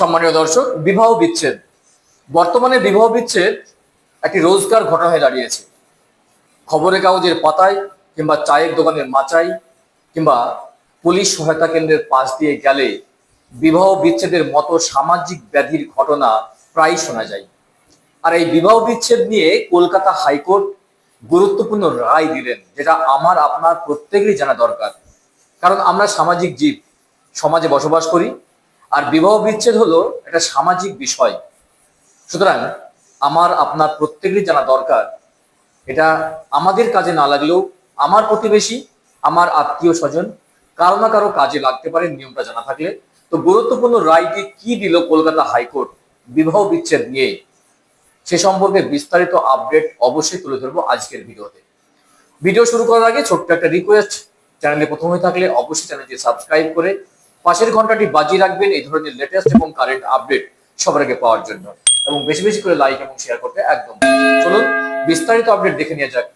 সম্মানীয় দর্শক, বিবাহ বিচ্ছেদ। বর্তমানে বিবাহ বিচ্ছেদ একটি রোজগার ঘটনা হয়ে দাঁড়িয়েছে। খবরের কাগজের পাতায় কিংবা চায়ের দোকানের মাচাই কিংবা পুলিশ সহায়তা কেন্দ্রের পাশ দিয়ে গেলে বিবাহ বিচ্ছেদের মতো সামাজিক ব্যাধির ঘটনা প্রায় শোনা যায়। আর এই বিবাহ বিচ্ছেদ নিয়ে কলকাতা হাইকোর্ট গুরুত্বপূর্ণ রায় দিলেন, যেটা আমার, আপনার প্রত্যেকেরই জানা দরকার। কারণ আমরা সামাজিক জীব, সমাজে বসবাস করি আর বিবাহ বিচ্ছেদ হলো একটা সামাজিক বিষয়। সুতরাং আমার, আপনার প্রত্যেকেরই জানা দরকার। এটা আমাদের কাজে না লাগলেও আমার প্রতিবেশী, আমার আত্মীয় স্বজন কারও না কারও কাজে লাগতে পারে, নিয়মটা জানা থাকলে। তো গুরুত্বপূর্ণ রায়টি কি দিল কলকাতা হাইকোর্ট বিবাহ বিচ্ছেদ নিয়ে? সে সম্পর্কে বিস্তারিত আপডেট অবশ্যই তুলে ধরবো আজকের ভিডিওতে। ভিডিও শুরু করার আগে ছোট্ট একটা রিকোয়েস্ট চ্যানেলে প্রথম হয়ে থাকলে অবশ্যই চ্যানেলটি সাবস্ক্রাইব করে পাশের ঘন্টাটি বাজিয়ে রাখবেন এই ধরনের লেটেস্ট এবং কারেন্ট আপডেট সবার আগে পাওয়ার জন্য। এবং বেশি বেশি করে লাইক এবং শেয়ার করতে একদম চলুন, বিস্তারিত আপডেট দেখে নিয়ে যাক।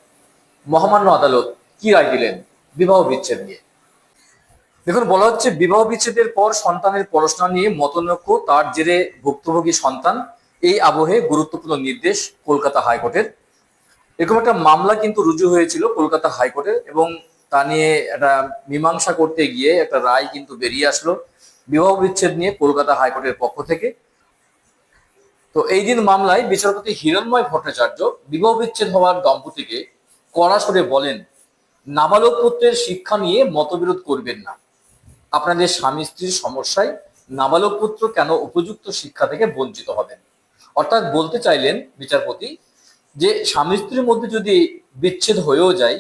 মহামান্য আদালত কি রায় দিলেন বিবাহ বিচ্ছেদ নিয়ে? দেখুন, বলা হচ্ছে বিবাহ বিচ্ছেদের পর সন্তানের পড়াশোনা নিয়ে মতনৈক্য, তার জেরে ভুক্তভোগী সন্তান এই আবহে গুরুত্বপূর্ণ নির্দেশ কলকাতা হাইকোর্টের। এরকম একটা মামলা কিন্তু রুজু হয়েছিল কলকাতা হাইকোর্টে এবং তা নিয়ে একটা মীমাংসা করতে গিয়ে একটা রায় কিন্তু বেরিয়ে আসলো বিবাহ বিচ্ছেদ নিয়ে কলকাতা হাইকোর্টের পক্ষ থেকে। তো এই দিন মামলায় বিচারপতি হিরণময় ভট্টাচার্য বিবাহ বিচ্ছেদ হওয়ার দম্পতিকে কড়া সরে বলেন, নাবালক পুত্রের শিক্ষা নিয়ে মতবিরোধ করবেন না। আপনাদের স্বামী স্ত্রীর সমস্যায় নাবালক পুত্র কেন উপযুক্ত শিক্ষা থেকে বঞ্চিত হবেন? অর্থাৎ বলতে চাইলেন বিচারপতি যে, স্বামী স্ত্রীর মধ্যে যদি বিচ্ছেদ হয়েও যায়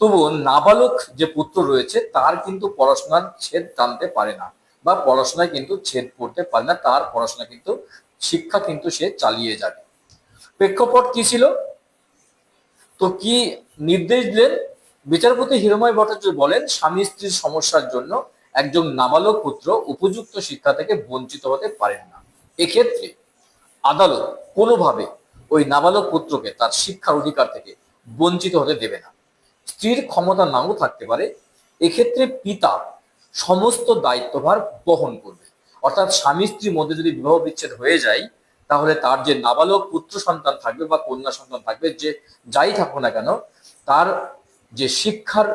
তবু নাবালক যে পুত্র রয়েছে, তার কিন্তু পড়াশোনার ছেদ টানতে পারে না বা পড়াশোনায় কিন্তু ছেদ পড়তে পারে না, তার পড়াশোনা কিন্তু, শিক্ষা কিন্তু সে চালিয়ে যাবে। প্রেক্ষাপট কি ছিল? তো কি নির্দেশ দিলেন? বিচারপতি হিরময় ভট্টাচার্য বলেন, স্বামী স্ত্রীর সমস্যার জন্য একজন নাবালক পুত্র উপযুক্ত শিক্ষা থেকে বঞ্চিত হতে পারেন না। এক্ষেত্রে আদালত কোনোভাবে ওই নাবালক পুত্রকে তার শিক্ষার অধিকার থেকে বঞ্চিত হতে দেবে না। স্ত্রীর ক্ষমতা নাও থাকতে পারে, এক্ষেত্রে পিতা সমস্ত দায়িত্বভার বহন করবে। অর্থাৎ স্বামী স্ত্রীর মধ্যে যদি বিবাহ বিচ্ছেদ হয়ে যায়, তাহলে তার যে নাবালক পুত্র সন্তান থাকবে বা কন্যা সন্তান থাকবে, যে যাই থাকুক না কেন, তার যে শিক্ষার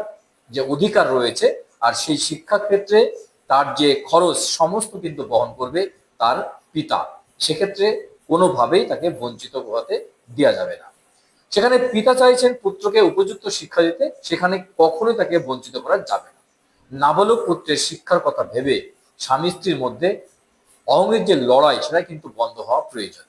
যে অধিকার রয়েছে, আর সেই শিক্ষার ক্ষেত্রে তার যে খরচ, সমস্ত কিন্তু বহন করবে তার পিতা। সেক্ষেত্রে কোনোভাবেই তাকে বঞ্চিত হতে দেওয়া যাবে না। সেখানে পিতা চাইছেন পুত্রকে উপযুক্ত শিক্ষা দিতে, সেখানে কখনোই তাকে বঞ্চিত করা যাবে না। নাবালক পুত্রের শিক্ষার কথা ভেবে স্বামী স্ত্রীর মধ্যে অঙ্গের যে লড়াই, সেটা কিন্তু বন্ধ হওয়া প্রয়োজন।